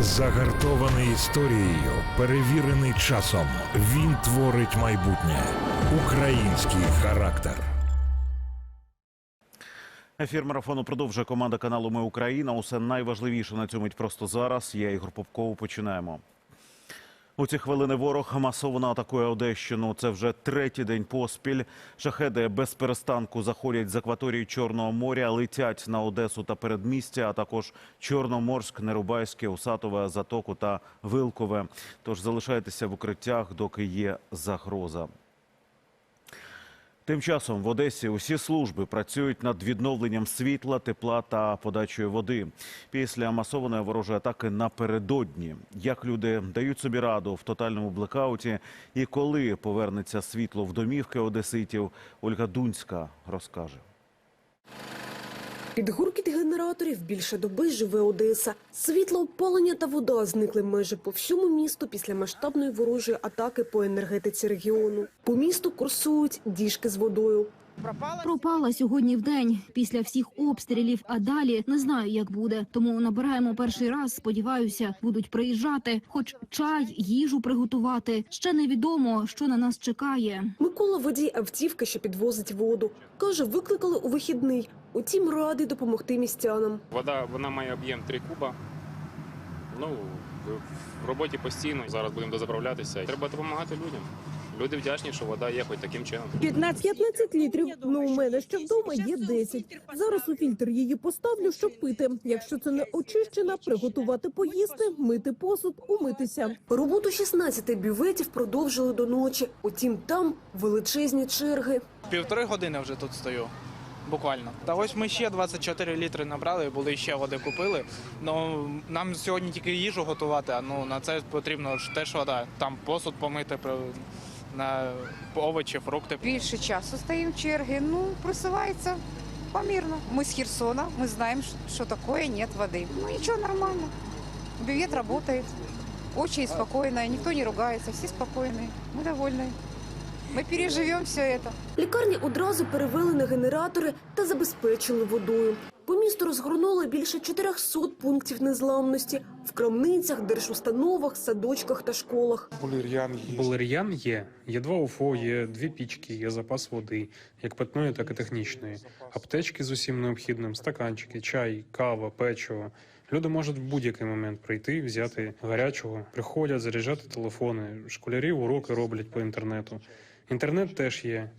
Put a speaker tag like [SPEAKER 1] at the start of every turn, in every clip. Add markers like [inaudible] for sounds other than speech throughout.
[SPEAKER 1] Загартований історією, перевірений часом. Він творить майбутнє. Український характер.
[SPEAKER 2] Ефір марафону продовжує команда каналу Ми Україна. Усе найважливіше на цю мить просто зараз. Я Ігор Попков. Починаємо. У ці хвилини ворог масово атакує Одещину. Це вже третій день поспіль. Шахеди без перестанку заходять з акваторії Чорного моря, летять на Одесу та передмістя, а також Чорноморськ, Нерубайське, Усатове, Затоку та Вилкове. Тож залишайтеся в укриттях, доки є загроза. Тим часом в Одесі усі служби працюють над відновленням світла, тепла та подачею води. Після масованої ворожої атаки напередодні. Як люди дають собі раду в тотальному блекауті і коли повернеться світло в домівки одеситів, Ольга Дунська розкаже.
[SPEAKER 3] Під гуркіт генераторів більше доби живе Одеса. Світло, опалення та вода зникли майже по всьому місту після масштабної ворожої атаки по енергетиці регіону. По місту курсують діжки з водою.
[SPEAKER 4] Пропала сьогодні в день після всіх обстрілів, а далі не знаю, як буде. Тому набираємо перший раз. Сподіваюся, будуть приїжджати, хоч чай, їжу приготувати. Ще невідомо, що на нас чекає.
[SPEAKER 3] Микола водій автівки, що підвозить воду. Каже, викликали у вихідний. Утім, радий допомогти містянам.
[SPEAKER 5] Вода вона має об'єм 3 куба. Ну, в- в роботі постійно. Зараз будемо дозаправлятися. Треба допомагати людям. Люди вдячні, що вода є хоч таким чином.
[SPEAKER 6] 15 літрів. Ну у мене ще вдома є 10. Зараз у фільтр її поставлю, щоб пити. Якщо це не очищена, приготувати поїсти, мити посуд, умитися.
[SPEAKER 3] Роботу 16 бюветів продовжили до ночі. Утім, там величезні черги.
[SPEAKER 7] Півтори години вже тут стою. Буквально. Та ось ми ще 24 літри набрали, були ще води купили. Ну нам сьогодні тільки їжу готувати, а ну на це потрібно ж теж вода. Там посуд помити про- на овочі, фрукти.
[SPEAKER 8] Більше часу стоїмо в черги, ну, просувається помірно. Ми з Херсона, ми знаємо, що таке нет води. Ну нічого, нормально. Бювет работает. Очень спокойно, никто не ругается, все спокойные. Мы довольны. Мы переживем все это.
[SPEAKER 3] Лікарні одразу перевели на генератори та забезпечили водою. По місту розгорнули більше 400 пунктів незламності в крамницях, держустановах, садочках та школах.
[SPEAKER 9] Булір'ян є.
[SPEAKER 10] Булер'ян є. Є два УФО, є дві пічки, є запас води, як питної, так і технічної. Аптечки з усім необхідним, стаканчики, чай, кава, печиво. Люди можуть в будь-який момент прийти, взяти гарячого, приходять, заряджати телефони. Школярі уроки роблять по інтернету. Інтернет теж є.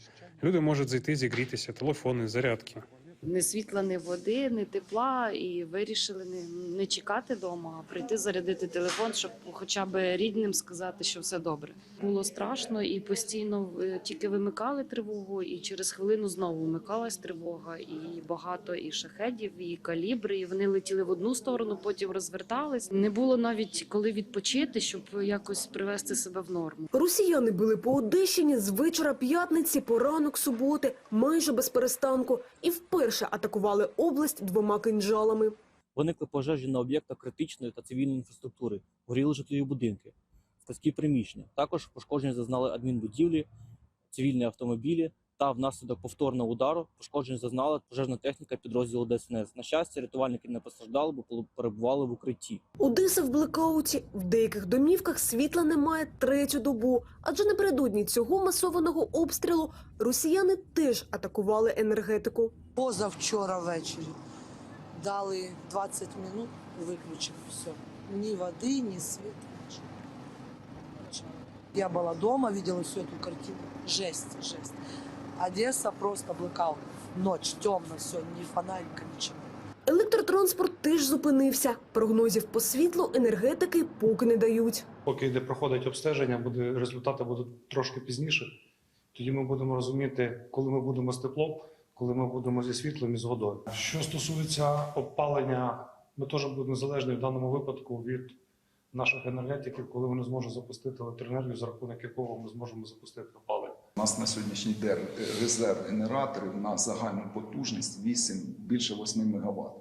[SPEAKER 10] Люди можуть зайти, зігрітися, телефони, зарядки.
[SPEAKER 11] Ні світла, ні води, ні тепла, і вирішили не, не чекати вдома, а прийти зарядити телефон, щоб хоча б рідним сказати, що все добре. Було страшно і постійно е, тільки вимикали тривогу, і через хвилину знову вмикалась тривога. І багато і шахедів, і калібри. І вони летіли в одну сторону, потім розвертались. Не було навіть коли відпочити, щоб якось привести себе в норму.
[SPEAKER 3] Росіяни били по Одещині з вечора п'ятниці по ранок суботи, майже без перестанку, і вперше атакували область двома кинджалами.
[SPEAKER 12] Виникли пожежі на об'єктах критичної та цивільної інфраструктури, горіли житлові будинки, складські приміщення. Також пошкодження зазнали адмінбудівлі, цивільні автомобілі. Та внаслідок повторного удару пошкоджень зазнала пожежна техніка підрозділу ДСНС. На щастя, рятувальники не постраждали, бо перебували в укритті.
[SPEAKER 3] Одеса в блекауті. В деяких домівках світла немає третю добу. Адже напередодні цього масованого обстрілу росіяни теж атакували енергетику.
[SPEAKER 6] Позавчора ввечері дали 20 минут, виключили все. Ні води, ні світла. Я була вдома, видела всю эту картину. Жесть, жесть. Одесса просто блокаут. Ночь, темно все, ні фонарика, нічого.
[SPEAKER 3] Електротранспорт теж зупинився. Прогнозів по світлу енергетики поки не дають.
[SPEAKER 9] Поки йде проходить обстеження, буде результати будуть трошки пізніше. Тоді ми будемо розуміти, коли ми будемо з теплом, коли ми будемо зі світлом і з водою. Що стосується опалення, ми теж будемо незалежні в даному випадку від наших енергетиків, коли вони зможуть запустити електроенергію, за рахунок якого ми зможемо запустити опалення.
[SPEAKER 13] У нас на сьогоднішній день резерв генераторів на загальну потужність 8, більше 8 МВт.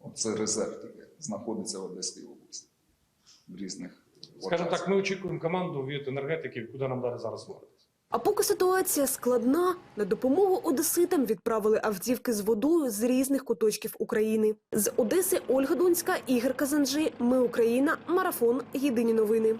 [SPEAKER 13] Оце резерв тільки знаходиться в Одеській області. В різних
[SPEAKER 9] Скажімо так, ми очікуємо команду від енергетиків, куди нам далі зараз рухатися.
[SPEAKER 3] А поки ситуація складна, на допомогу одеситам відправили автівки з водою з різних куточків України. З Одеси Ольга Донська, Ігор Казанжи. Ми Україна. Марафон. Єдині новини.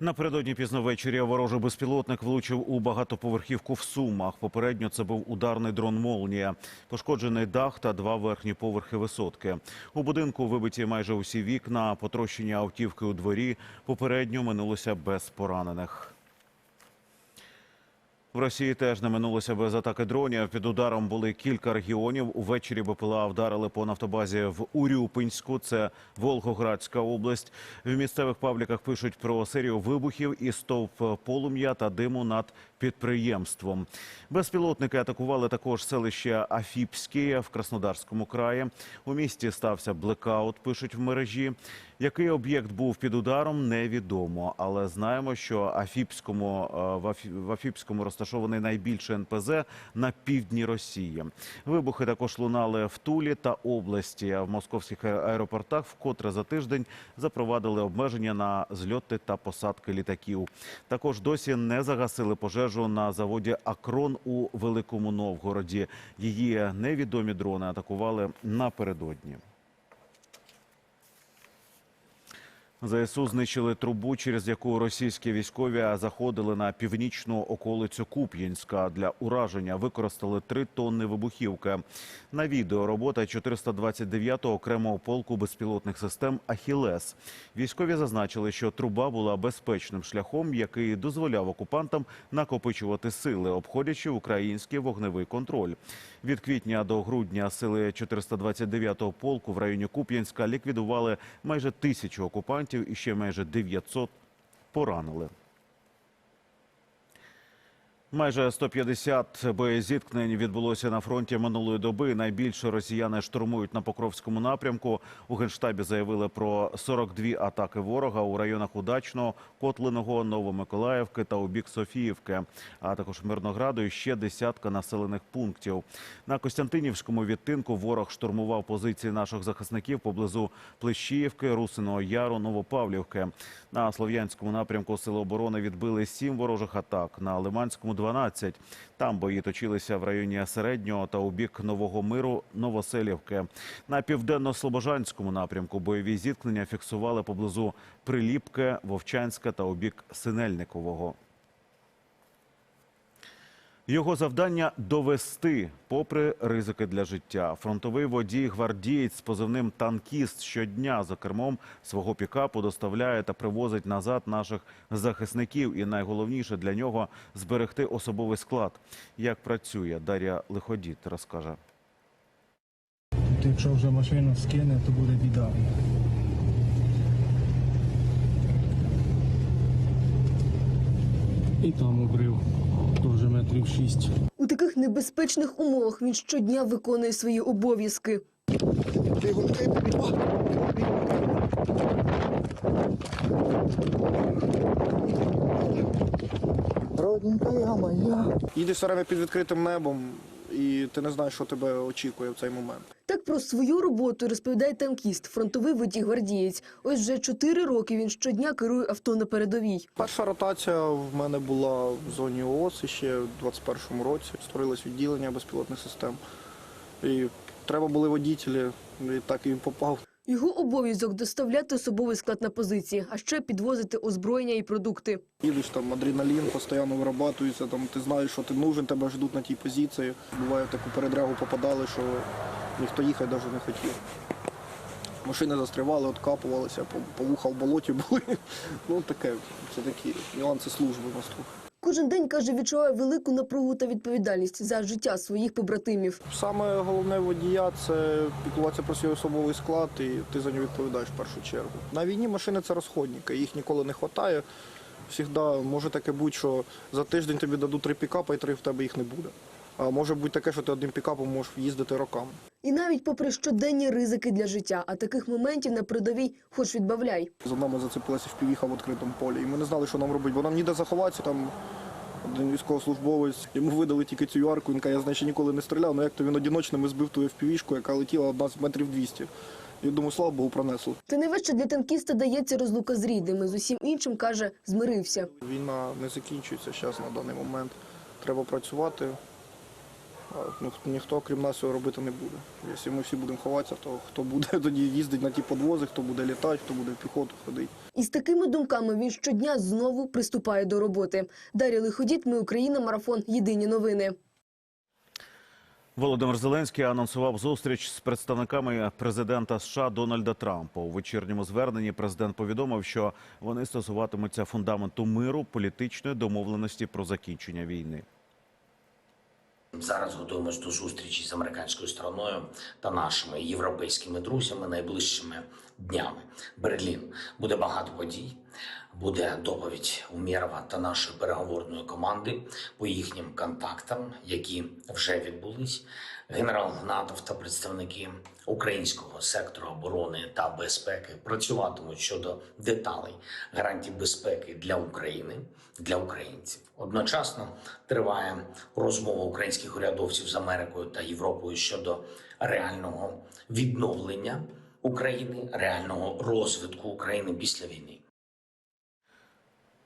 [SPEAKER 2] Напередодні пізно ввечері ворожий безпілотник влучив у багатоповерхівку в Сумах. Попередньо це був ударний дрон «Молнія». Пошкоджений дах та два верхні поверхи висотки. У будинку вибиті майже усі вікна, потрощення автівки у дворі. Попередньо минулося без поранених. В Росії теж не минулося без атаки дронів. Під ударом були кілька регіонів. Увечері БПЛА вдарили по нафтобазі в Урюпинську, це Волгоградська область. В місцевих пабліках пишуть про серію вибухів і стовп полум'я та диму над підприємством. Безпілотники атакували також селище Афіпське в Краснодарському краї. У місті стався блекаут, пишуть в мережі. Який об'єкт був під ударом, невідомо. Але знаємо, що Афіпському, е, в Афіпському розташований найбільший НПЗ на півдні Росії. Вибухи також лунали в Тулі та області. В московських аеропортах вкотре за тиждень запровадили обмеження на зльоти та посадки літаків. Також досі не загасили пожежу на заводі Акрон у Великому Новгороді. Її невідомі дрони атакували напередодні. ЗСУ знищили трубу, через яку російські військові заходили на північну околицю Куп'янська. Для ураження використали три тонни вибухівки. На відео робота 429-го окремого полку безпілотних систем «Ахілес». Військові зазначили, що труба була безпечним шляхом, який дозволяв окупантам накопичувати сили, обходячи український вогневий контроль. Від квітня до грудня сили 429-го полку в районі Куп'янська ліквідували майже тисячу окупантів і ще майже 900 поранили. Майже 150 боєзіткнень відбулося на фронті минулої доби. Найбільше росіяни штурмують на Покровському напрямку. У Генштабі заявили про 42 атаки ворога у районах Удачного, Котлиного, Новомиколаївки та у бік Софіївки, а також Мирнограду і ще десятка населених пунктів. На Костянтинівському відтинку ворог штурмував позиції наших захисників поблизу Плещіївки, Русиного Яру, Новопавлівки. На Слов'янському напрямку Сили оборони відбили сім ворожих атак. На Лиманському 12. Там бої точилися в районі Середнього та у бік Нового Миру, Новоселівки. На південно-слобожанському напрямку бойові зіткнення фіксували поблизу Приліпки, Вовчанська та у бік Синельникового. Його завдання довести, попри ризики для життя. Фронтовий водій гвардієць з позивним танкіст щодня за кермом свого пікапу доставляє та привозить назад наших захисників. І найголовніше для нього зберегти особовий склад. Як працює Дар'я Лиходіт, розкаже.
[SPEAKER 14] Якщо вже машину скине, то буде біда. І там обрив, метрів шість.
[SPEAKER 3] У таких небезпечних умовах він щодня виконує свої обов'язки.
[SPEAKER 14] Родненька я моя.
[SPEAKER 15] Їдеш все время під відкритим небом, і ти не знаєш, що тебе очікує в цей момент.
[SPEAKER 3] Про свою роботу розповідає танкіст, фронтовий водій гвардієць. Ось вже чотири роки він щодня керує авто на передовій.
[SPEAKER 15] Перша ротація в мене була в зоні ООС ще в 21-му році. Створилось відділення безпілотних систем. І треба були водітелі, і так і попав.
[SPEAKER 3] Його обов'язок доставляти особовий склад на позиції, а ще підвозити озброєння і продукти.
[SPEAKER 15] Їдеш там адреналін, постійно вирабатується, там ти знаєш, що ти нужен, тебе ждуть на тій позиції. Буває, в таку передрягу попадали, що ніхто їхати навіть не хотів. Машини застрівали, откапувалися, по, по вуха в болоті були. [laughs] Ну таке, це такі нюанси служби у нас тут.
[SPEAKER 3] Кожен день каже, відчуває велику напругу та відповідальність за життя своїх побратимів.
[SPEAKER 15] Саме головне водія це піклуватися про свій особовий склад, і ти за нього відповідаєш в першу чергу. На війні машини це розходники, їх ніколи не вистачає. Всігда може таке бути, що за тиждень тобі дадуть три пікапа, і три в тебе їх не буде. А може бути таке, що ти одним пікапом можеш їздити роками.
[SPEAKER 3] І навіть попри щоденні ризики для життя, а таких моментів на передовій хоч відбавляй.
[SPEAKER 15] За нами зацепилася впівіха в відкритому полі. І ми не знали, що нам робити, бо нам ніде заховатися. Там один військовослужбовець, йому видали тільки цю ярку. Він каже, я значить ніколи не стріляв, але як то він одиночними збив ту впівішку, яка летіла одна з метрів 200. Я думаю, слава Богу, пронесло.
[SPEAKER 16] Та найважче для танкіста дається розлука з рідними. З усім іншим каже, змирився.
[SPEAKER 15] Війна не закінчується зараз на даний момент. Треба працювати. Ну, ніхто, крім нас, цього робити не буде. Якщо ми всі будемо ховатися, то хто буде [laughs] тоді їздити на ті подвози, хто буде літати, хто буде в піхоту ходити.
[SPEAKER 16] І з такими думками він щодня знову приступає до роботи. Дар'я Лиходіт, ми Україна, марафон. Єдині новини.
[SPEAKER 2] Володимир Зеленський анонсував зустріч з представниками президента США Дональда Трампа. У вечірньому зверненні президент повідомив, що вони стосуватимуться фундаменту миру, політичної домовленості про закінчення війни.
[SPEAKER 17] Зараз готуємось до зустрічі з американською стороною та нашими європейськими друзями найближчими днями. Берлін буде багато подій. Буде доповідь Умєрова та нашої переговорної команди по їхнім контактам, які вже відбулись. Генерал Гнатов та представники українського сектору оборони та безпеки працюватимуть щодо деталей гарантій безпеки для України, для українців. Одночасно триває розмова українських урядовців з Америкою та Європою щодо реального відновлення України, реального розвитку України після війни.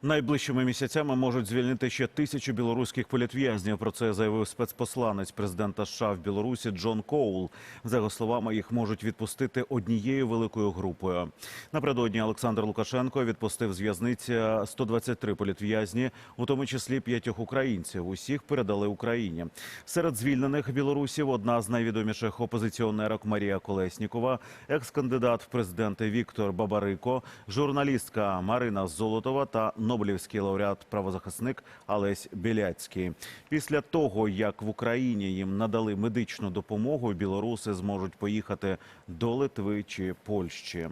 [SPEAKER 2] Найближчими місяцями можуть звільнити ще тисячу білоруських політв'язнів. Про це заявив спецпосланець президента США в Білорусі Джон Коул. За його словами, їх можуть відпустити однією великою групою. Напередодні Олександр Лукашенко відпустив з в'язниці 123 політв'язні, у тому числі п'ятьох українців. Усіх передали Україні. Серед звільнених білорусів одна з найвідоміших опозиціонерок Марія Колеснікова, екс-кандидат в президенти Віктор Бабарико, журналістка Марина Золотова та Нобелівський лауреат-правозахисник Олесь Біляцький. Після того, як в Україні їм надали медичну допомогу, білоруси зможуть поїхати до Литви чи Польщі.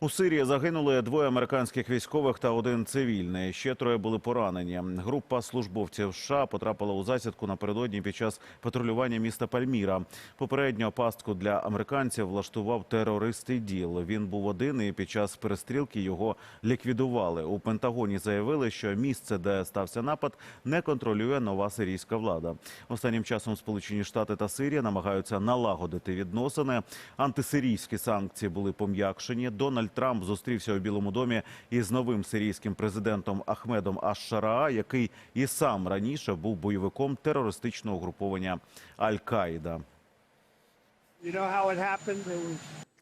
[SPEAKER 2] У Сирії загинули двоє американських військових та один цивільний. Ще троє були поранені. Група службовців США потрапила у засідку напередодні під час патрулювання міста Пальміра. Попередньо пастку для американців влаштував терорист іділ. Він був один і під час перестрілки його ліквідували. У Пентагоні заявили, що місце, де стався напад, не контролює нова сирійська влада. Останнім часом Сполучені Штати та Сирія намагаються налагодити відносини. Антисирійські санкції були пом'якшені. Дональд Трамп зустрівся у Білому домі із новим сирійським президентом Ахмедом Аш-Шараа, який і сам раніше був бойовиком терористичного угруповання Аль-Каїда.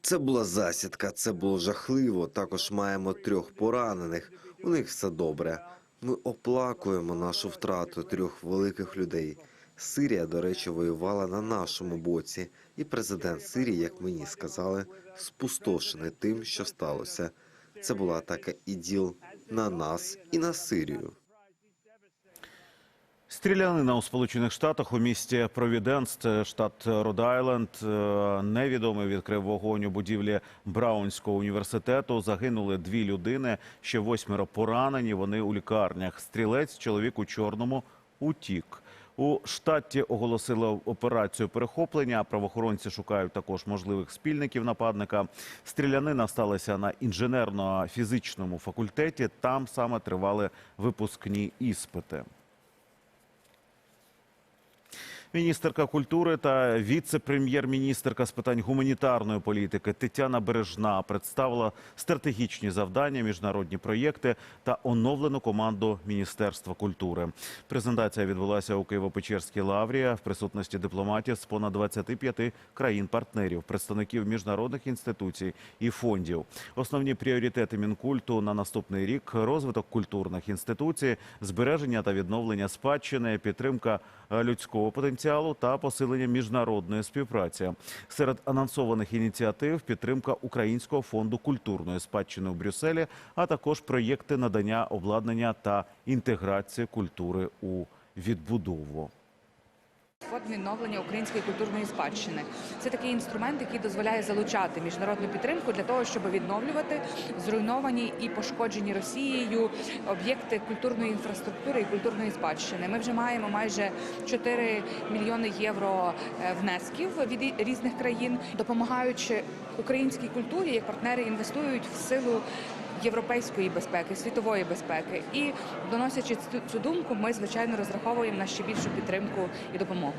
[SPEAKER 18] Це була засідка, це було жахливо. Також маємо трьох поранених. У них все добре. Ми оплакуємо нашу втрату трьох великих людей. Сирія, до речі, воювала на нашому боці, і президент Сирії, як мені сказали, спустошений тим, що сталося. Це була атака іділ на нас і на Сирію.
[SPEAKER 2] Стрілянина у Сполучених Штатах у місті Провіденс, штат Род-Айленд. Е, Невідомий відкрив вогонь у будівлі Браунського університету. Загинули дві людини, ще восьмеро поранені. Вони у лікарнях. Стрілець, чоловік у чорному, утік. У штаті оголосили операцію перехоплення. Правоохоронці шукають також можливих спільників нападника. Стрілянина сталася на інженерно-фізичному факультеті. Там саме тривали випускні іспити. Міністерка культури та віце-прем'єр-міністерка з питань гуманітарної політики Тетяна Бережна представила стратегічні завдання, міжнародні проєкти та оновлену команду Міністерства культури. Презентація відбулася у Києво-Печерській лаврі в присутності дипломатів з понад 25 країн-партнерів, представників міжнародних інституцій і фондів. Основні пріоритети мінкульту на наступний рік: розвиток культурних інституцій, збереження та відновлення спадщини, підтримка людського потенціалу та посилення міжнародної співпраці. Серед анонсованих ініціатив підтримка Українського фонду культурної спадщини у Брюсселі, а також проєкти надання обладнання та інтеграції культури у відбудову.
[SPEAKER 19] Фонд відновлення української культурної спадщини це такий інструмент, який дозволяє залучати міжнародну підтримку для того, щоб відновлювати зруйновані і пошкоджені Росією об'єкти культурної інфраструктури і культурної спадщини. Ми вже маємо майже 4 мільйони євро е, внесків від різних країн, допомагаючи українській культурі, як партнери інвестують в силу європейської безпеки, світової безпеки. І доносячи цю, думку, ми звичайно розраховуємо на ще більшу підтримку і допомогу.